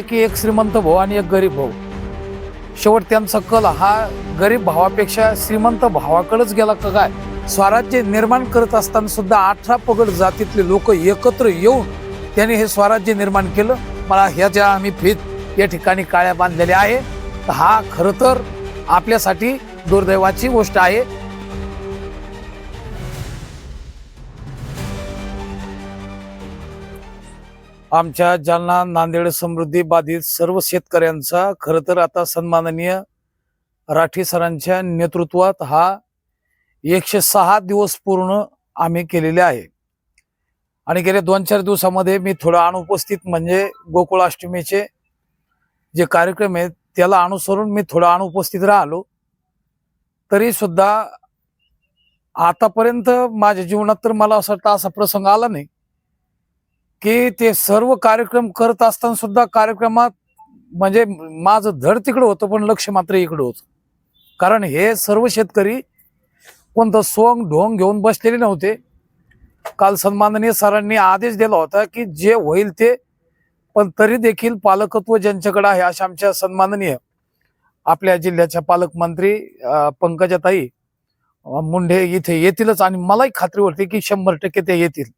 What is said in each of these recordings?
आहे की एक श्रीमंत भाऊ आणि एक गरीब भाऊ. शेवट त्यांचा कल हा गरीब भावापेक्षा श्रीमंत भावाकडेच गेला का काय? स्वराज्य निर्माण करत असताना सुद्धा अठरा पगड जातीतले लोक एकत्र येऊन त्यांनी हे स्वराज्य निर्माण केलं. मला ह्याच्या आम्ही फीत या ठिकाणी काळ्या बांधलेल्या आहे. हा खरं तर आपल्यासाठी दुर्दैवाची गोष्ट आहे. आमच्या जालना नांदेड समृद्धी बाधित सर्व शेतकऱ्यांचा खरं तर आता सन्माननीय राठी सरांच्या नेतृत्वात हा एकशे सहा दिवस पूर्ण आम्ही केलेले आहे. आणि गेल्या दोन चार दिवसामध्ये मी थोडं अनुपस्थित म्हणजे गोकुळाष्टमीचे जे कार्यक्रम आहेत त्याला अनुसरून मी थोडं अनुपस्थित राहिलो. तरी सुद्धा आतापर्यंत माझ्या जीवनात तर मला असं वाटतं असा प्रसंग आला नाही. की ते सर्व कार्यक्रम करत असताना सुद्धा कार्यक्रमात म्हणजे माझं धड तिकडं होतं पण लक्ष मात्र इकडं होतं. कारण हे सर्व शेतकरी कोणतं सोंग ढोंग घेऊन बसलेले नव्हते. काल सन्माननीय सरांनी आदेश दिला होता की जे होईल ते पण तरी देखील पालकत्व ज्यांच्याकडे आहे अशा आमच्या सन्माननीय आपल्या जिल्ह्याच्या पालकमंत्री पंकजाताई मुंढे इथे येतीलच. आणि मलाही खात्री वाटते की शंभर टक्के ते येतील.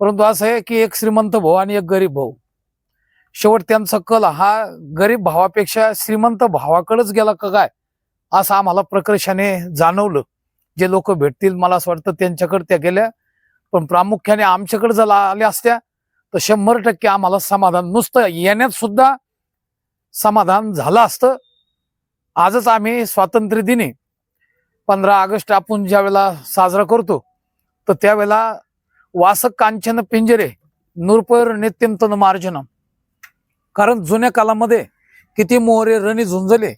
परंतु असं आहे की एक श्रीमंत भाऊ आणि एक गरीब भाऊ. शेवट त्यांचा कल हा गरीब भावापेक्षा श्रीमंत भावाकडेच गेला का काय? असं आम्हाला प्रकर्षाने जाणवलं. जे लोक भेटतील मला असं वाटतं त्यांच्याकडे त्या गेल्या. पण प्रामुख्याने आमच्याकडे जर आल्या असत्या तर शंभर टक्के आम्हाला समाधान नुसतं येण्यात सुद्धा समाधान झालं असतं. आजच आम्ही स्वातंत्र्य दिनी पंधरा ऑगस्ट आपण ज्यावेळेला साजरा करतो तर त्यावेळेला वासक कांचन पिंजरे नूरपर नित्यम तन मार्जनम. कारण जुन्या कालामध्ये किती मोहरे रणी झुंजले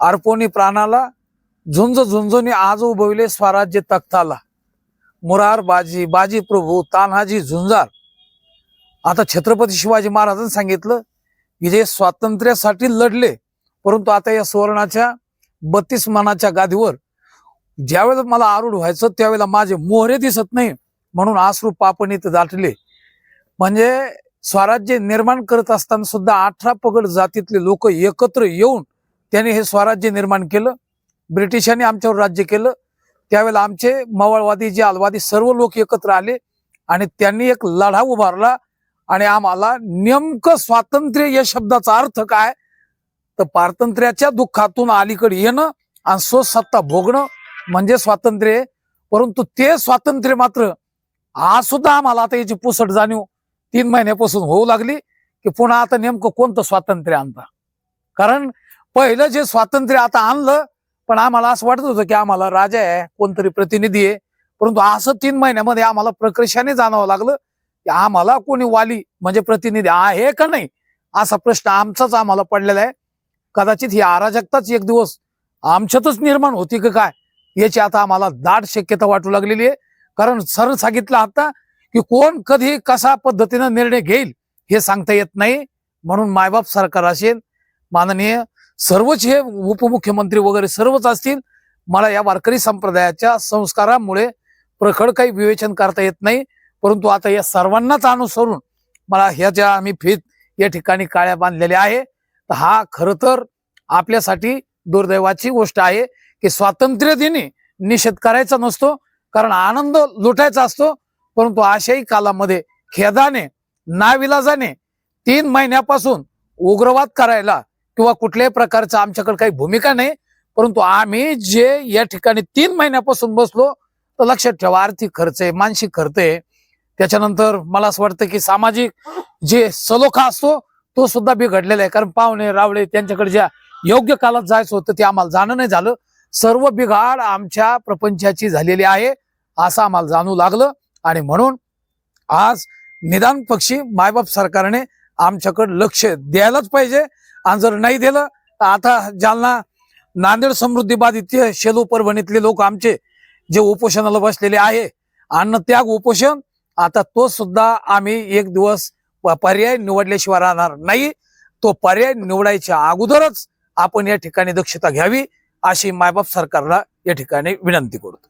अर्पोनी प्राणाला झुंज झुंजून आज उभविले स्वराज्य तख्ताला. मुरार बाजी बाजी प्रभू तान्हाजी झुंजार. आता छत्रपती शिवाजी महाराजांनी सांगितलं की जे स्वातंत्र्यासाठी लढले परंतु आता या सुवर्णाच्या बत्तीस मानाच्या गादीवर ज्यावेळेला मला आरूढ व्हायचं त्यावेळेला माझे मोहरे दिसत नाही. म्हणून आसरू पापणीत दाटले. म्हणजे स्वराज्य निर्माण करत असताना सुद्धा अठरा पगड जातीतले लोक एकत्र येऊन त्यांनी हे स्वराज्य निर्माण केलं. ब्रिटिशांनी आमच्यावर राज्य केलं. त्यावेळेला आमचे मवाळवादी जे अलवादी सर्व लोक एकत्र आले आणि त्यांनी एक लढा उभारला आणि आम्हाला नेमकं स्वातंत्र्य या शब्दाचा अर्थ काय? तर पारतंत्र्याच्या दुःखातून अलीकडे येणं आणि स्वसत्ता भोगणं म्हणजे स्वातंत्र्य परंतु ते स्वातंत्र्य मात्र आज सुद्धा आम्हाला आता याची पुसट जाणीव तीन महिन्यापासून होऊ लागली की पुन्हा आता नेमकं कोणतं स्वातंत्र्य आणता? कारण पहिलं जे स्वातंत्र्य आता आणलं पण आम्हाला असं वाटत होतं की आम्हाला राजा आहे कोणतरी प्रतिनिधी आहे. परंतु असं तीन महिन्यामध्ये आम्हाला प्रकर्षाने जाणवं लागलं की आम्हाला कोणी वाली म्हणजे प्रतिनिधी आहे का नाही असा प्रश्न आमचाच आम्हाला पडलेला आहे. कदाचित ही अराजकताच एक दिवस आमच्यातच निर्माण होती का काय याची आता आम्हाला दाट शक्यता वाटू लागलेली आहे. कारण सर सांगितलं आता की कोण कधी कसा पद्धतीनं निर्णय घेईल हे सांगता येत नाही. म्हणून मायबाप सरकार असेल माननीय सर्वच हे उपमुख्यमंत्री वगैरे सर्वच असतील मला या वारकरी संप्रदायाच्या संस्कारामुळे प्रखड काही विवेचन करता येत नाही. परंतु आता या सर्वांनाच अनुसरून मला ह्या ज्या आम्ही फीत या ठिकाणी काळ्या बांधलेल्या आहे. तर हा खरं तर आपल्यासाठी दुर्दैवाची गोष्ट आहे की स्वातंत्र्य दिनी निषेध करायचा नसतो. कारण आनंद लुटायचा असतो परंतु अशाही कालामध्ये खेदाने नाविलाजाने तीन महिन्यापासून उग्रवाद करायला किंवा कुठल्याही प्रकारचा आमच्याकडे काही भूमिका नाही परंतु आम्ही जे या ठिकाणी तीन महिन्यापासून बसलो तर लक्षात ठेवा आर्थिक खर्च आहे मानसिक खर्च आहे. त्याच्यानंतर मला असं वाटतं की सामाजिक जे सलोखा असतो तो सुद्धा बिघडलेला आहे. कारण पाहुणे रावळे त्यांच्याकडे ज्या योग्य कालात जायचं होतं ते आम्हाला जाणं नाही झालं. सर्व बिघाड आमच्या प्रपंचाची झालेली आहे असं आम्हाला जाणू लागलं. आणि म्हणून आज निदान पक्षी मायबाप सरकारने आमच्याकडे लक्ष द्यायलाच पाहिजे. आणि जर नाही दिलं तर आता जालना नांदेड समृद्धी बाधित शेलू परभणीतले लोक आमचे जे उपोषणाला बसलेले आहे अन्न त्याग उपोषण आता तो सुद्धा आम्ही एक दिवस पर्याय निवडल्याशिवाय राहणार नाही. तो पर्याय निवडायच्या अगोदरच आपण या ठिकाणी दक्षता घ्यावी. अशी मायबाप सरकारला या ठिकाणी विनंती करतो.